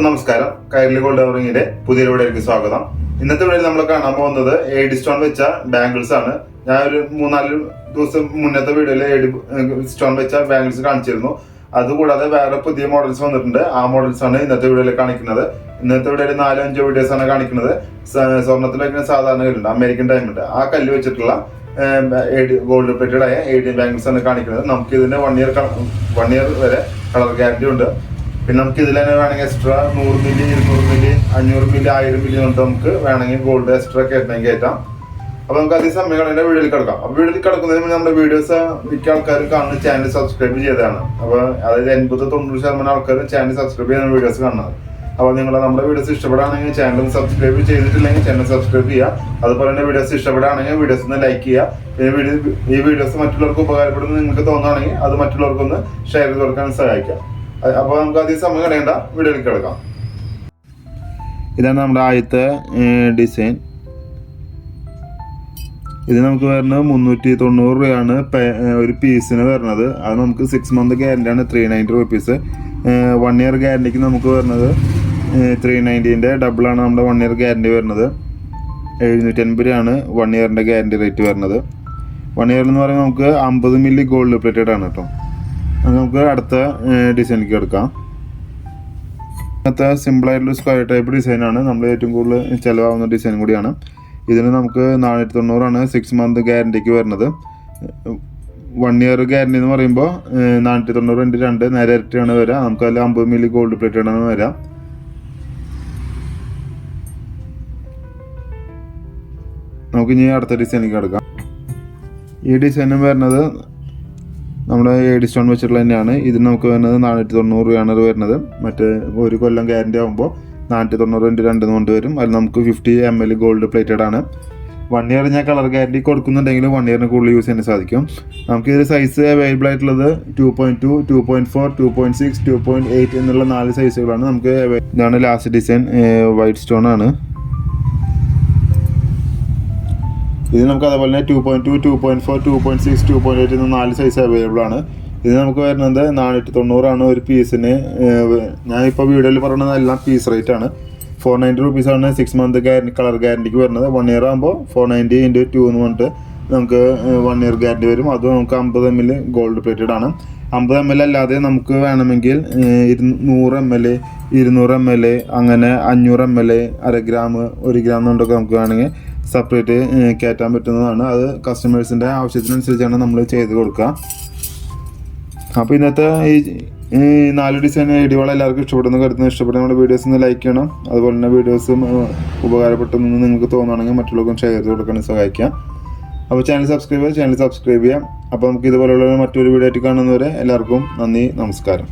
നമസ്കാരം. കൈരളി ഗോൾഡ് കവറിങ്ങിന്റെ പുതിയ വീഡിയോയിലേക്ക് സ്വാഗതം. ഇന്നത്തെ വീഡിയോയിൽ നമ്മൾ കാണാൻ പോകുന്നത് എയ്ഡി സ്റ്റോൺ വെച്ച ബാംഗിൾസ് ആണ്. ഞാൻ ഒരു മൂന്നാൽ ദിവസം മുന്നത്തെ വീഡിയോയിൽ എയ്ഡി സ്റ്റോൺ വെച്ച ബാംഗിൾസ് കാണിച്ചിരുന്നു. അതുകൂടാതെ വേറെ പുതിയ മോഡൽസ് വന്നിട്ടുണ്ട്. ആ മോഡൽസ് ആണ് ഇന്നത്തെ വീഡിയോയിൽ കാണിക്കുന്നത്. ഇന്നത്തെ വീഡിയോയിൽ നാലോ അഞ്ചോ വീഡിയോസ് ആണ് കാണിക്കുന്നത്. സ്വർണത്തിലൊക്കെ വയ്ക്കുന്ന സാധാരണ കല്ലുണ്ട് അമേരിക്കൻ ഡയമണ്ട് ആ കല്ല് വെച്ചിട്ടുള്ള ഗോൾഡ് പ്ലേറ്റഡ് ആയ എ ബാംഗിൾസ് ആണ് കാണിക്കുന്നത്. നമുക്ക് ഇതിന്റെ വൺ ഇയർ വൺ ഇയർ വരെ കളർ ഗ്യാരണ്ടി ഉണ്ട്. പിന്നെ നമുക്ക് ഇതിൽ തന്നെ വേണമെങ്കിൽ എക്സ്ട്രാ നൂറ് മില്ലി ഇരുന്നൂറ് മില്ലി അഞ്ഞൂറ് മില്ലി ആയിരം മില്ലി തൊട്ട് നമുക്ക് വേണമെങ്കിൽ ഗോൾഡ് എക്സ്ട്രാ കയറ്റണമെങ്കിൽ കയറ്റാം. അപ്പൊ നമുക്ക് അതേ സമയം എന്റെ വീഡിയോയിൽ കിടക്കാം. അപ്പൊ വീഡിയോയിൽ കിടക്കുന്നതിന് മുന്നേ നമ്മുടെ വീഡിയോസ് മിക്ക ആൾക്കാരും കാണുന്ന ചാനൽ സബ്സ്ക്രൈബ് ചെയ്തതാണ്. അപ്പൊ അതായത് എൺപത് തൊണ്ണൂറ് ശതമാനം ആൾക്കാർ ചാനൽ സബ്സ്ക്രൈബ് ചെയ്യുന്ന വീഡിയോസ് കാണുന്നത്. അപ്പൊ നിങ്ങൾ നമ്മുടെ വീഡിയോസ് ഇഷ്ടപ്പെടുകയാണെങ്കിൽ ചാനൽ സബ്സ്ക്രൈബ് ചെയ്തിട്ടില്ലെങ്കിൽ ചാനൽ സബ്സ്ക്രൈബ് ചെയ്യുക. അതുപോലെ തന്നെ വീഡിയോസ് ഇഷ്ടപ്പെടുകയാണെങ്കിൽ വീഡിയോസ് ഒന്ന് ലൈക്ക് ചെയ്യുക. പിന്നെ വീഡിയോ ഈ വീഡിയോസ് മറ്റുള്ളവർക്ക് ഉപകാരപ്പെടുന്നു നിങ്ങൾക്ക് തോന്നുകയാണെങ്കിൽ അത് മറ്റുള്ളവർക്കൊന്ന് ഷെയർ ചെയ്ത് കൊടുക്കാൻ സഹായിക്കാം. അ- അപ്പൊ നമുക്ക് അധികം സമയം കളയണ്ട. വീഡിയോയിലേക്ക് കിടക്കാം. ഇതാണ് നമ്മുടെ ആദ്യത്തെ ഡിസൈൻ ഇത് നമുക്ക് വരുന്നത് മുന്നൂറ്റി തൊണ്ണൂറ് രൂപയാണ് ഒരു പീസിന് വരുന്നത്. അത് നമുക്ക് സിക്സ് മന്ത് ഗ്യാരണ്ടിയാണ് three ninety rupees one year ഗ്യാരണ്ടിക്ക് നമുക്ക് വരുന്നത് ത്രീ നയന്റീന്റെ ഡബിളാണ് നമ്മുടെ വൺ ഇയർ ഗ്യാരണ്ടി വരുന്നത്. എഴുന്നൂറ്റി അൻപത് രൂപയാണ് വൺ ഇയറിന്റെ ഗ്യാരണ്ടി റേറ്റ് വരുന്നത്. വൺ ഇയർ എന്ന് പറയുമ്പോൾ നമുക്ക് അമ്പത് മില്ലി ഗോൾഡ് പ്ലേറ്റഡ് ആണ് കേട്ടോ. നമുക്ക് അടുത്ത ഡിസൈനിലേക്ക് എടുക്കാം. ഇങ്ങനത്തെ സിമ്പിളായിട്ടുള്ള സ്ക്വയർ ടൈപ്പ് ഡിസൈനാണ് നമ്മൾ ഏറ്റവും കൂടുതൽ ചിലവാകുന്ന ഡിസൈൻ കൂടിയാണ്. ഇതിന് നമുക്ക് നാനൂറ്റി തൊണ്ണൂറാണ് സിക്സ് മന്ത് ഗ്യാരണ്ടിക്ക് വരുന്നത്. വൺ ഇയർ ഗ്യാരണ്ടി എന്ന് പറയുമ്പോൾ നാനൂറ്റി തൊണ്ണൂറ് ഇന്റു രണ്ട് നേരെ ഇരട്ടിയാണ് വരിക. നമുക്ക് അതിൽ അമ്പത് മില്ലി ഗോൾഡ് പ്ലേറ്റഡ് ആണ് വരാം നമുക്ക് ഇനി അടുത്ത ഡിസൈനിലേക്ക് കിടക്കാം ഈ ഡിസൈനും വരുന്നത് നമ്മുടെ എഡിസ്റ്റോൺ വെച്ചിട്ടുള്ള തന്നെയാണ്. ഇതിന് നമുക്ക് വരുന്നത് നാനൂറ്റി തൊണ്ണൂറ് രൂപയാണ് വരുന്നത്. മറ്റേ ഒരു കൊല്ലം ഗ്യാരണ്ടി ആകുമ്പോൾ നാനൂറ്റി തൊണ്ണൂറ് രണ്ട് രണ്ട് കൊണ്ട് വരും. അതിൽ നമുക്ക് fifty M L gold plated ആണ്. വൺ ഇയർ ഞാൻ കളർ ഗ്യാരണ്ടി കൊടുക്കുന്നുണ്ടെങ്കിൽ വൺ ഇയറിന് കൂടുതൽ യൂസ് ചെയ്യാൻ സാധിക്കും. നമുക്ക് ഇതിൽ സൈസ് അവൈലബിൾ ആയിട്ടുള്ളത് two point two two point four two point six two point eight എന്നുള്ള നാല് സൈസുകളാണ് നമുക്ക് ഇതാണ് ലാസ്റ്റ് ഡിസൈൻ വൈറ്റ് സ്റ്റോൺ ആണ്. ഇത് നമുക്ക് അതേപോലെ തന്നെ two point two two point four two point six two point eight നാല് സൈസ് അവൈലബിൾ ആണ്. ഇത് നമുക്ക് വരുന്നത് നാനൂറ്റി തൊണ്ണൂറാണ് ഒരു പീസിന് ഞാനിപ്പോൾ വീഡിയോയിൽ പറയുന്നത് എല്ലാം പീസ് റേറ്റ് ആണ്. ഫോർ നയന്റി റുപ്പീസ് ആണ് സിക്സ് മന്ത് ഗ്യാരണ്ടി കളർ ഗ്യാരണ്ടിക്ക് വരുന്നത്. വൺ ഇയർ ആകുമ്പോൾ ഫോർ നയന്റി ഇന്റു ടു എന്ന് പറഞ്ഞിട്ട് നമുക്ക് വൺ ഇയർ ഗ്യാരണ്ടി വരും. അത് നമുക്ക് അമ്പത് എം എൽ ഗോൾഡ് പ്ലേറ്റഡ് ആണ്. അമ്പത് എം എൽ അല്ലാതെ നമുക്ക് വേണമെങ്കിൽ ഇരുന്നൂറ് ഇരുന്നൂ- നൂറ് എം എൽ ഇരുന്നൂറ് എം എൽ അങ്ങനെ അഞ്ഞൂറ് എം എൽ അര ഗ്രാം ഒരു ഗ്രാം എന്നുണ്ടൊക്കെ നമുക്ക് വേണമെങ്കിൽ സെപ്പറേറ്റ് കയറ്റാൻ പറ്റുന്നതാണ്. അത് കസ്റ്റമേഴ്സിന്റെ ആവശ്യത്തിനനുസരിച്ചാണ് നമ്മൾ ചെയ്ത് കൊടുക്കുക. അപ്പോൾ ഇന്നത്തെ ഈ ഈ നാല് ഡിസൈൻ ഐഡിയകൾ എല്ലാവർക്കും ഇഷ്ടപ്പെടുന്നു കരുതുന്നു ഇഷ്ടപ്പെടുന്ന നമ്മുടെ വീഡിയോസ് ഒന്ന് ലൈക്ക് ചെയ്യണം. അതുപോലെ തന്നെ വീഡിയോസും ഉപകാരപ്പെട്ടെന്ന് നിങ്ങൾക്ക് തോന്നുകയാണെങ്കിൽ മറ്റുള്ളവർക്കും ഷെയർ ചെയ്ത് കൊടുക്കാൻ സഹായിക്കാം. അപ്പോൾ ചാനൽ സബ്സ്ക്രൈബ് ചെയ്യുക ചാനൽ സബ്സ്ക്രൈബ് ചെയ്യാം. അപ്പോൾ നമുക്ക് ഇതുപോലുള്ള മറ്റൊരു വീഡിയോ ആയിട്ട് കാണുന്നവരെ എല്ലാവർക്കും നന്ദി നമസ്കാരം.